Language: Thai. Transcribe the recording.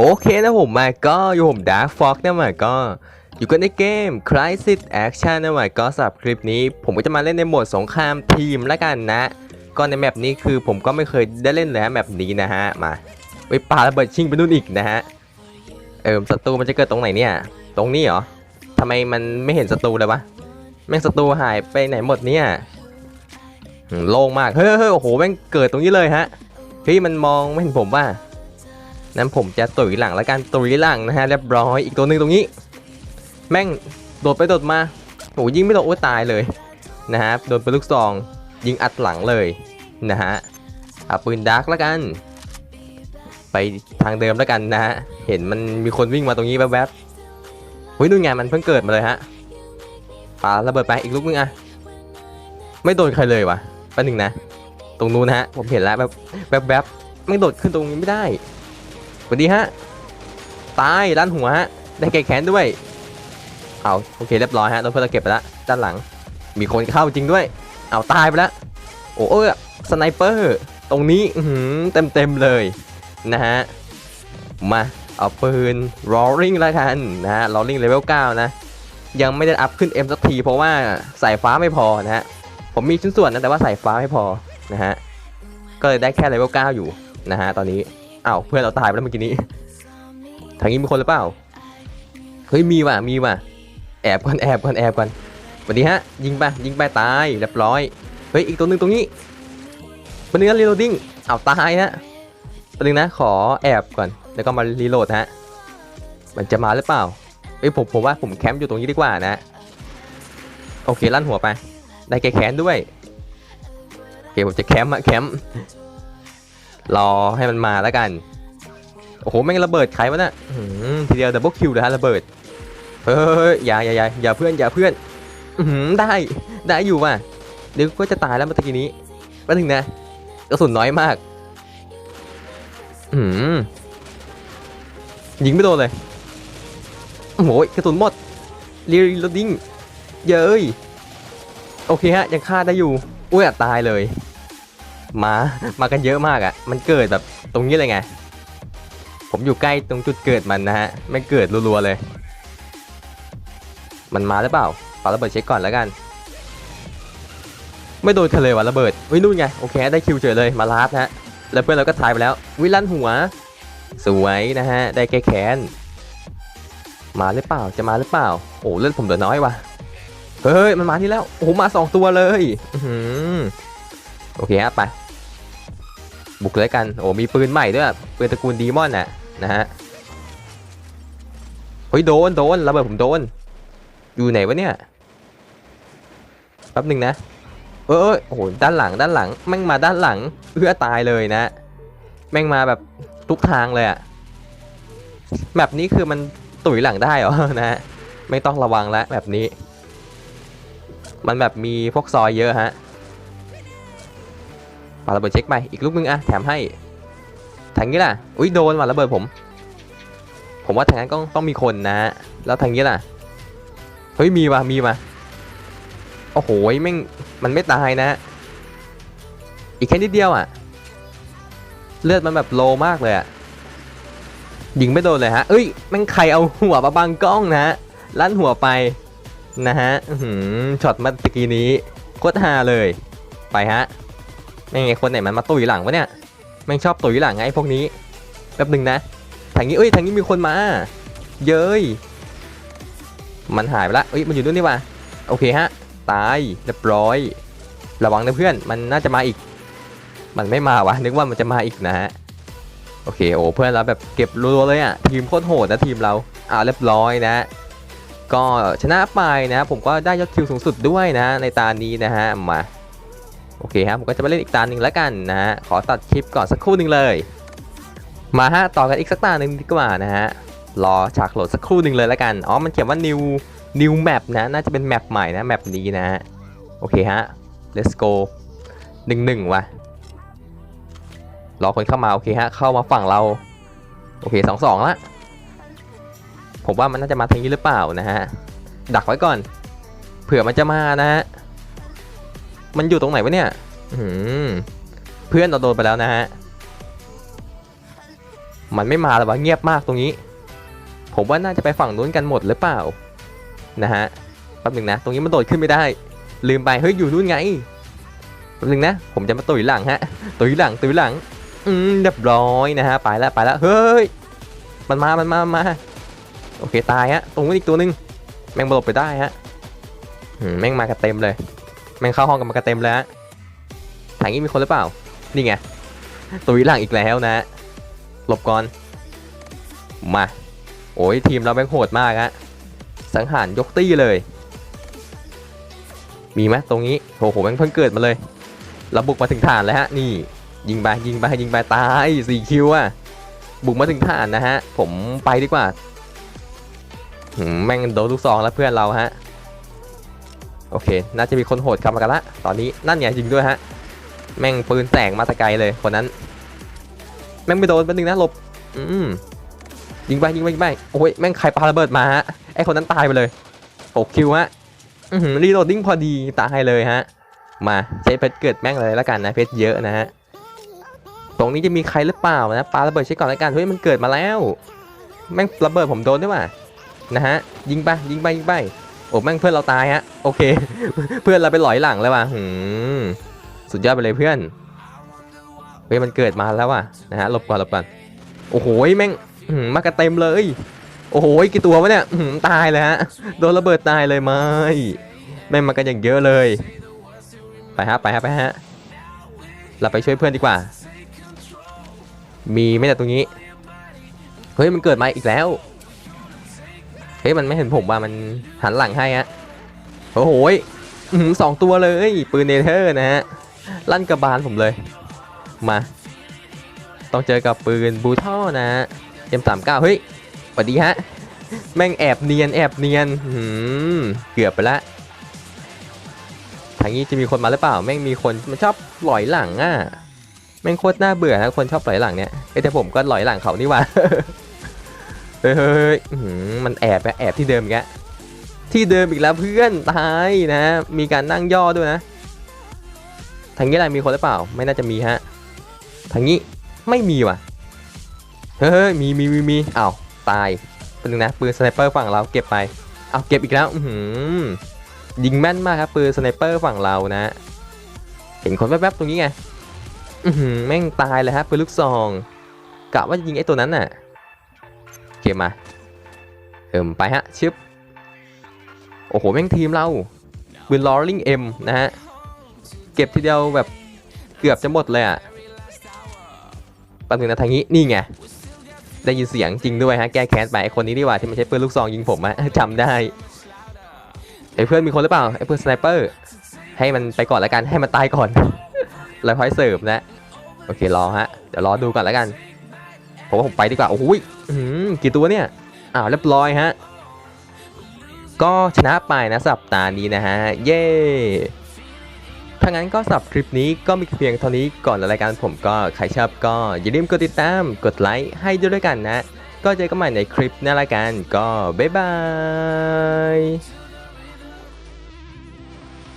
โอเคนะผมมาก็อยู่ผมดาร์กฟ็อกนะมาก็อยู่กันในเกม Crisis Action นะมาก็สำหรับคลิปนี้ ผมก็จะมาเล่นในโหมดสงครามทีมล้วกันนะก็ในแมปนี้คือผมก็ไม่เคยได้เล่นเลยฮะแมปนี้นะฮะมาไปปาระเบิดชิงไปนู่นอีกนะฮะเออศัตรูมันจะเกิดตรงไหนเนี่ย ตรงนี้เหรอทำไมมันไม่เห็นศัตรูเลยวะแม่งศัตรูหายไปไหนหมดเนี่ยโล่งมากเฮ้ยโอ้โหแม่งเกิดตรงนี้เลยฮะเฮ้ยมันมองไม่เห็นผมว่า นั้นผมจะตุ๋ยหลังแล้วกันตุ๋ยหลังนะฮะเรียบร้อยอีกตัวหนึ่งตรงนี้ แม่งโดดไปโดดมาโอ้ยิงไม่โดนโอ้ตายเลยนะฮะโดนเป็นลูกซองยิงอัดหลังเลยนะฮะเอาปืนดาร์กแล้วกัน ไปทางเดิมแล้วกันนะฮะเห็นมันมีคนวิ่งมาตรงนี้แวบๆเฮ้ยนู่นไงมันเพิ่งเกิดมาเลยฮะปาระเบิดไปอีกลูกนึงอะไม่โดนใครเลยวะแป๊บนึงนะ ตรงนู้นนะฮะผมเห็นแล้วแบบแวบๆไม่โดดขึ้นตรงนี้ไม่ได้ สวัสดีฮะ ตายด้านหัวฮะ ได้แก้แค้นด้วย เอาโอเคเรียบร้อยฮะโดนเพื่อนเราเก็บไปแล้วด้านหลัง มีคนเข้าจริงด้วย เอาตายไปแล้ว โอ้เออสไนเปอร์ ตรงนี้เต็มเต็มเลยนะฮะ มา เอาปืน roaring แล้วกันนะฮะ roaring level 9 นะ ยังไม่ได้อัพขึ้น M สักที เพราะว่าสายฟ้าไม่พอนะฮะ ผมมีชิ้นส่วนนะแต่ว่าสายฟ้าไม่พอนะฮะ ก็เลยได้แค่ level 9 อยู่นะฮะตอนนี้ อ้าวเพื่อนเราตายไปแล้วเมื่อกี้นี้ทางนี้มีคนหรือเปล่า เฮ้ยมีว่ะมีว่ะ แอบก่อนแอบก่อนแอบก่อนสวัสดีฮะ ยิงไปยิงไปตายเรียบร้อย เฮ้ยอีกตัวหนึ่งตรงนี้ป็นเนื้อรีโหลดดิ้งอ้าวตายฮะตัวหนึ่งนะขอแอบก่อนแล้วก็มารีโหลดฮะ มันจะมาหรือเปล่าเอ้ยผมผมว่าผมแคมป์อยู่ตรงนี้ดีกว่านะ โอเคลั่นหัวไป ได้แก้แค้นด้วยโอเคผมจะแคมป์อะแคมป์ รอให้มันมาแล้วกัน โอ้โหแม่งระเบิดใครวะน่ะทีเดียวดับเบิลคิวเลยฮะระเบิดเฮ้ยอย่าอย่าอย่าอย่าเพื่อนอย่าเพื่อนอืได้ได้อยู่ว่ะเดี๋ยวก็จะตายแล้วเมื่อกี้นี้แป๊บนึงนะกระสุนน้อยมาก อืมยิงไม่โดนเลยโอ้โหกระสุนหมดรีโหลดดิ้งเย้ยโอเคฮะ ยังฆ่าได้อยู่อุ้ยตายเลย มามากันเยอะมากอะ่ะ มันเกิดแบบตรงนี้เลยไง ผมอยู่ใกล้ตรงจุดเกิดมันนะฮะ ไม่เกิดรัวๆเลย มันมาหรือเปล่าปาระเบิดเช็คก่อนแล้วกัน ไม่โดนทะเลว่ะระเบิดเฮ้ยนู่นไง โอเค ได้คิวเฉยเลยมาลาดฮะ แล้วเพื่อนเราก็ทายไปแล้ว วิลันหัว สวยนะฮะ ได้แก้แค้น มาหรือเปล่า จะมาหรือเปล่า โอ้เลือดผมเหลือน้อยว่ะ เฮ้ย มันมาที่แล้ว โอ้มาสองตัวเลย อื โอเคครับไป บุกเลยกัน โอ้มีปืนใหม่ด้วยปืนตระกูลดีมอนน่ะนะฮะเฮ้ยโดนโดนระเบิดผมโดน อยู่ไหนวะเนี่ยแป๊บหนึ่งนะ เออโอ้โหด้านหลังด้านหลังแม่งมาด้านหลังเพื่อตายเลยนะแม่งมาแบบทุกทางเลยอะแบบนี้คือมันตุ๋ยหลังได้เหรอนะฮะไม่ต้องระวังแล้วแบบนี้ มันแบบมีพวกซอยเยอะฮะ ปาระเบิดเช็คไปอีกลูกนึงอะแถมให้ทางนี้ล่ะอุ้ยโดนว่ะระเบิดผม ผมว่าทางนั้นก็ต้องมีคนนะ แล้วทางนี้ล่ะเฮ้ยมีว่ะมีว่ะโอ้โหแม่งมันไม่ตายนะ อีกแค่นิดเดียวอะเลือดมันแบบโลมากเลยอะยิงไม่โดนเลยฮะเอ้ยแม่งใครเอาหัวมาบังกล้องนะฮะลั่นหัวไปนะฮะช็อตมื่อกี้นี้โคตรฮาเลย ไปฮะ แม่งไงคนไหนมันมาตุยหลังวะเนี่ยแม่งชอบตุยหลังไงพวกนี้แป๊บหนึ่งนะทางนี้เอ้ยทางนี้มีคนมา เย้ยมันหายไปละเอ้ยมันอยู่นู่นนี่วะโอเคฮะตายเรียบร้อย ระวังนะเพื่อนมันน่าจะมาอีก มันไม่มาวะนึกว่ามันจะมาอีกนะฮะโอเคโอ้เพื่อนเราแบบเก็บรัวๆเลยอะทีมโคตรโหดนะทีมเราอ่าเรียบร้อยนะ ก็ชนะไปนะ ผมก็ได้ยอดคิวสูงสุดด้วยนะ ในตานี้นะฮะมา โอเคครับผมก็จะมาเล่นอีกตาหนึ่งแล้วกันนะฮะขอตัดคลิปก่อนสักครู่หนึ่งเลย มาฮะต่อกันอีกสักตาหนึ่งดีกว่านะฮะรอฉากโหลดสักครู่หนึ่งเลยแล้วกันอ๋อมันเขียนว่า new new map นะน่าจะเป็นแมปใหม่นะแมปนี้นะฮะโอเคฮะ let's go หนึ่งหนึ่งว่ะรอคนเข้ามาโอเคฮะเข้ามาฝั่งเราโอเคสองสองละผมว่ามันน่าจะมาทางนี้หรือเปล่านะฮะดักไว้ก่อน เผื่อมันจะมานะฮะ มันอยู่ตรงไหนวะเนี่ยหือเพื่อนเราโดนไปแล้วนะฮะ มันไม่มาแล้วะเงียบมากตรงนี้ ผมว่าน่าจะไปฝั่งนู้นกันหมดหรือเปล่า นะฮะ แป๊บหนึ่งนะ ตรงนี้มันโดดขึ้นไม่ได้ ลืมไป เฮ้ย อยู่นู่นไง แป๊บหนึ่งนะ ผมจะมาตุยหลังฮะ ตุยหลัง ตุยหลัง อืมเรียบร้อยนะฮะ ไปแล้วไปแล้ว เฮ้ย มันมา มันมา มา โอเค ตายฮะ ตรงนู้อีกตัวหนึงแม่งหลบไปได้ฮะแม่งมากันเต็มเลย แม่งเข้าห้องกันมากันเต็มเลยฮะทางนี้มีคนหรือเปล่า นี่ไงตุยหลังอีกแล้วนะ หลบก่อน มา โอ้ยทีมเราแม่งโหดมากฮะ สังหารยกตี้เลย มีไหมตรงนี้ โอ้โหแม่งเพิ่งเกิดมาเลยเราบุกมาถึงฐานแล้วฮะ นี่ยิงไปยิงไปยิงไปตายสี่คิวอะบุกมาถึงฐานนะฮะ ผมไปดีกว่าแม่งโดนลูกซองแล้วเพื่อนเราฮะ โอเค น่าจะมีคนโหดกลับมากันละ ตอนนี้นั่นไงยิงด้วยฮะ แม่งปืนแสงมาตะไกลเลยคนนั้น แม่งไม่โดนเป็นหนึ่งนะหลบ อืมยิงไปยิงไปยิงไปโอ้ยแม่งใครปาระเบิดมาฮะ ไอคนนั้นตายไปเลยหกคิวฮะอื้อหือรีโหลดดิ้งพอดีตายเลยฮะ มาใช้เพชรเกิดแม่งเลยแล้วกันนะเพชรเยอะนะฮะ ตรงนี้จะมีใครหรือเปล่านะปาระเบิดใช้ก่อนแล้วกันเฮ้ยมันเกิดมาแล้ว แม่งระเบิดผมโดนด้วยว่ะนะฮะยิงไปยิงไปยิงไป โอ้แม่งเพื่อนเราตายฮะโอเค เพื่อนเราไปหลอยหลังแล้วว่ะหืมสุดยอดไปเลยเพื่อนเฮ้ยมันเกิดมาแล้วว่ะนะฮะหลบก่อนหลบก่อนโอ้โหแม่งมากันเต็มเลย โอ้โหกี่ตัววะเนี่ยตายเลยฮะโดนระเบิดตายเลยไหมแม่งมากันอย่างเยอะเลย ไปฮะไปฮะไปฮะเราไปช่วยเพื่อนดีกว่า มีไม่แต่ตรงนี้ เฮ้ยมันเกิดมาอีกแล้ว ฮ้ยมันไม่เห็นผมว่ามันหันหลังให้ฮะโอ้โหยสองตัวเลยปืนเนเธอร์นะฮะลั่นกระบาลผมเลยมาต้องเจอกับปืนบูท่อนะฮะ M39 เฮ้ยสวัสดีฮะ แม่งแอบเนียนแอบเนียนหืมเกือบไปละทางนี้จะมีคนมาหรือเปล่า แม่งมีคนมันชอบหลอยหลังอะ แม่งโคตรน่าเบื่อนะคนชอบหลอยหลังเนี่ยเอ้ยแต่ผมก็หลอยหลังเขานี่ว่า เฮ้ยมันแอบไปแอบที่เดิมอีกแล้วที่เดิมอีกแล้วเพื่อนตายนะ มีการนั่งย่อด้วยนะทางนี้อะไรมีคนหรือเปล่า ไม่น่าจะมีฮะทางนี้ไม่มีว่ะเฮ้ยมีมีมีมีอ้าวตายเป็นหนึ่งนะปืนสไนเปอร์ฝั่งเราเก็บไปเอาเก็บอีกแล้วอือหือยิงแม่นมากครับปืนสไนเปอร์ฝั่งเรานะ เห็นคนแวบๆตรงนี้ไงอืแม่งตายเลยครับปืนลูกซองกะว่าจะยิงไอ้ตัวนั้นน่ะ เก็บมาเอิ่มไปฮะชึบโอ้โหแม่งทีมเราปืนลอริงเอ็มนะฮะ เก็บทีเดียวแบบเกือบจะหมดเลยอะแป๊บนึงนะทางนี้นี่ไง ได้ยินเสียงจริงด้วยฮะ แก้แค้นไปไอคนนี้ดีกว่าที่มันใช้ปืนลูกซองยิงผมอะจำได้ไอเพื่อนมีคนหรือเปล่าไอเพื่อนสไนเปอร์ให้มันไปก่อนแล้วกันให้มันตายก่อนแล้วค่อยเสิร์ฟนะ โอเครอฮะ เดี๋ยวรอดูก่อนแล้วกันผมว่าผมไปดีกว่าโอ้ย กี่ตัวเนี่ย อ้าวเรียบร้อยฮะ ก็ชนะไปนะสัปดาห์นี้นะฮะ เย้ถ้างั้นก็สับคลิปนี้ก็มีเพียงเท่านี้ก่อนรายการผมก็ใครชอบก็อย่าลืมกดติดตาม กดไลค์ให้ด้วยแล้วกันนะ ก็เจอกันใหม่ในคลิปหน้าละกันก็บ๊ายบาย